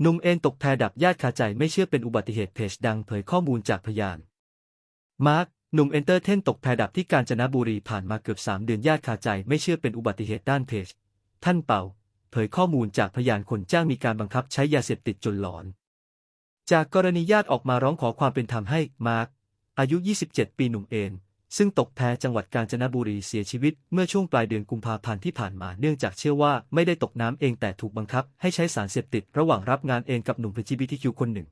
หนุ่มเอ็นตกแพดับญาติคาใจไม่เชื่อเป็นอุบัติเหตุเพจดังเผยข้อมูลจากพยาน มาร์คหนุ่มเอนเตอร์เทนตกแพดับที่กาญจนบุรีผ่านมาเกือบสามเดือนญาติคาใจไม่เชื่อเป็นอุบัติเหตุด้านเพจ ท่านเป่า เผยข้อมูลจากพยานคนจ้างมีการบังคับใช้ยาเสพติดจนหลอน จากกรณีญาติออกมาร้องขอความเป็นธรรมให้มาร์คอายุ 27 ปีหนุ่มเอ็น ซึ่งตกแพจังหวัดกาญจนบุรีเสียชีวิตเมื่อช่วงปลายเดือนกุมภาพันธ์ที่ผ่านมาเนื่องจากเชื่อว่าไม่ได้ตกน้ำเองแต่ถูกบังคับให้ใช้สารเสพติดระหว่างรับงานเองกับหนุ่ม LGBTQ คนหนึ่ง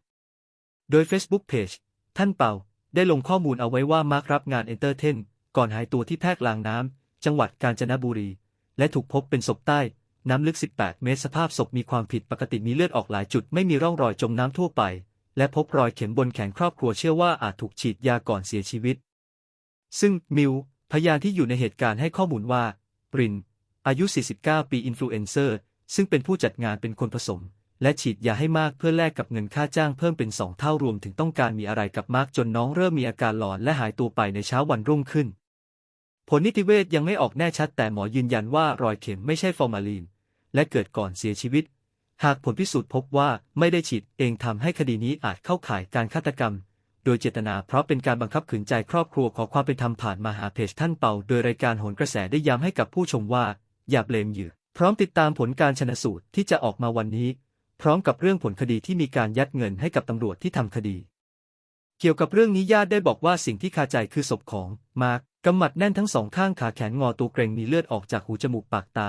โดย Facebook Page ท่านเป่าได้ลงข้อมูลเอาไว้ว่ามาร์ครับงานเอนเตอร์เทนก่อนหายตัวที่แพรกลางน้ำจังหวัดกาญจนบุรี และถูกพบเป็นศพใต้น้ำลึก 18 เมตรสภาพศพมีความผิดปกติมีเลือดออกหลายจุดไม่มีร่องรอยจมน้ำทั่วไป และพบรอยเข็มบนแขนครอบครัวเชื่อว่าอาจถูกฉีดยาก่อนเสียชีวิต ซึ่งมิวพยานที่อยู่ในเหตุการณ์ให้ข้อมูลว่าปริน อายุ 49 ปีอินฟลูเอนเซอร์ซึ่งเป็นผู้จัดงานเป็นคนผสม และฉีดยาให้มากเพื่อแลกกับเงินค่าจ้างเพิ่มเป็นสองเท่ารวมถึงต้องการมีอะไรกับมากจนน้องเริ่มมีอาการหลอนและหายตัวไปในเช้าวันรุ่งขึ้น ผลนิติเวชยังไม่ออกแน่ชัดแต่หมอยืนยันว่ารอยเข็มไม่ใช่ฟอร์มาลีน และเกิดก่อนเสียชีวิต หากผลพิสูจน์พบว่าไม่ได้ฉีดเองทำให้คดีนี้อาจเข้าข่ายการฆาตกรรม โดยเจตนาเพราะเป็นการบังคับขืนใจครอบครัวขอความเป็นธรรมผ่านมาหาเพจท่านเป่า โดยรายการโหนกระแสได้ย้ำให้กับผู้ชมว่า อย่าเบลมเหยื่อพร้อมติดตามผลการชนสูตรที่จะออกมาวันนี้ พร้อมกับเรื่องผลคดีที่มีการยัดเงินให้กับตำรวจที่ทำคดี เกี่ยวกับเรื่องนี้ญาติได้บอกว่าสิ่งที่คาใจคือศพของมาร์กกำมัดแน่นทั้งสองข้างขาแขนงอตัวเกรงมีเลือดออกจากหูจมูกปากตา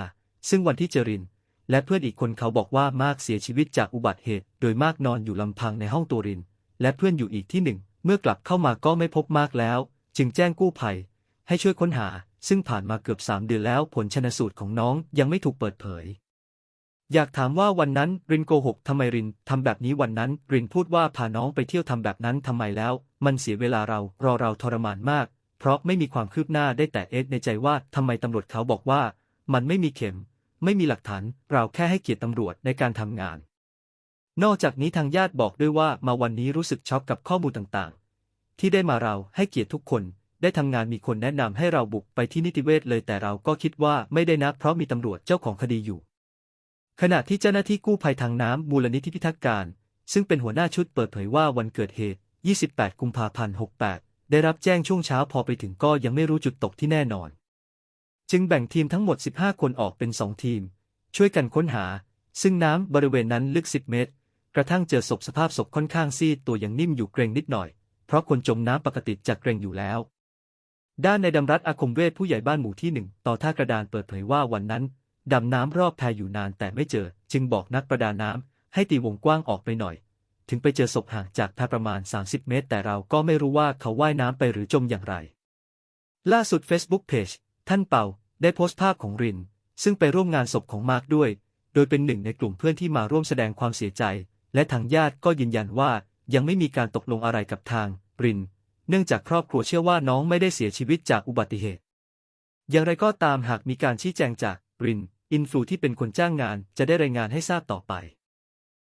ซึ่งวันที่เจริน และเพื่อนอีกคนเขาบอกว่ามาร์กเสียชีวิตจากอุบัติเหตุ โดยมากนอนอยู่ลำพังในห้องตัวริน และเพื่อนอยู่อีกที่หนึ่ง เมื่อกลับเข้ามาก็ไม่พบมากแล้ว จึงแจ้งกู้ภัย ให้ช่วยค้นหา ซึ่งผ่านมาเกือบสามเดือนแล้วผลชนสูตรของน้องยังไม่ถูกเปิดเผย อยากถามว่าวันนั้นรินโกหกทำไมรินทำแบบนี้วันนั้นรินพูดว่าพาน้องไปเที่ยวทำแบบนั้นทำไมแล้ว มันเสียเวลาเรารอเราทรมานมาก เพราะไม่มีความคืบหน้าได้แต่เอสในใจว่าทำไมตำรวจเขาบอกว่า มันไม่มีเข็ม ไม่มีหลักฐานเราแค่ให้เกียรติตำรวจในการทำงาน นอกจากนี้ทางญาติบอกด้วยว่ามาวันนี้รู้สึกช็อกกับข้อมูลต่างๆ ที่ได้มาเราให้เกียรติทุกคน ได้ทำงานมีคนแนะนำให้เราบุกไปที่นิติเวชเลยแต่เราก็คิดว่าไม่ได้นะเพราะมีตำรวจเจ้าของคดีอยู่ ขณะที่เจ้าหน้าที่กู้ภัยทางน้ำมูลนิธิพิทักษ์การ ซึ่งเป็นหัวหน้าชุดเปิดเผยว่าวันเกิดเหตุ 28 กุมภาพันธ์ 68 ได้รับแจ้งช่วงเช้าพอไปถึงก็ยังไม่รู้จุดตกที่แน่นอน จึงแบ่งทีมทั้งหมด 15 คนออกเป็น 2 ทีม ช่วยกันค้นหา ซึ่งน้ำบริเวณนั้นลึก 10 เมตร กระทั่งเจอศพสภาพศพค่อนข้างซีดตัวยังนิ่มอยู่เกรงนิดหน่อย เพราะคนจมน้ำปกติจะเกรงอยู่แล้ว ด้านในดำรัฐอาคมเวทผู้ใหญ่บ้านหมู่ที่หนึ่งต่อท่ากระดานเปิดเผยว่าวันนั้น ดำน้ำรอบแพอยู่นานแต่ไม่เจอ จึงบอกนักประดาน้ำให้ตีวงกว้างออกไปหน่อย ถึงไปเจอศพห่างจากแพประมาณ 30 เมตร แต่เราก็ไม่รู้ว่าเขาว่ายน้ำไปหรือจมอย่างไร ล่าสุด Facebook Page ท่านเป่าได้โพสต์ภาพของริน ซึ่งไปร่วมงานศพของมาร์กด้วย โดยเป็นหนึ่งในกลุ่มเพื่อนที่มาร่วมแสดงความเสียใจ และทางญาติก็ยืนยันว่ายังไม่มีการตกลงอะไรกับทางริน เนื่องจากครอบครัวเชื่อว่าน้องไม่ได้เสียชีวิตจากอุบัติเหตุ อย่างไรก็ตามหากมีการชี้แจงจากริน อินฟลูที่เป็นคนจ้างงานจะได้รายงานให้ทราบต่อไป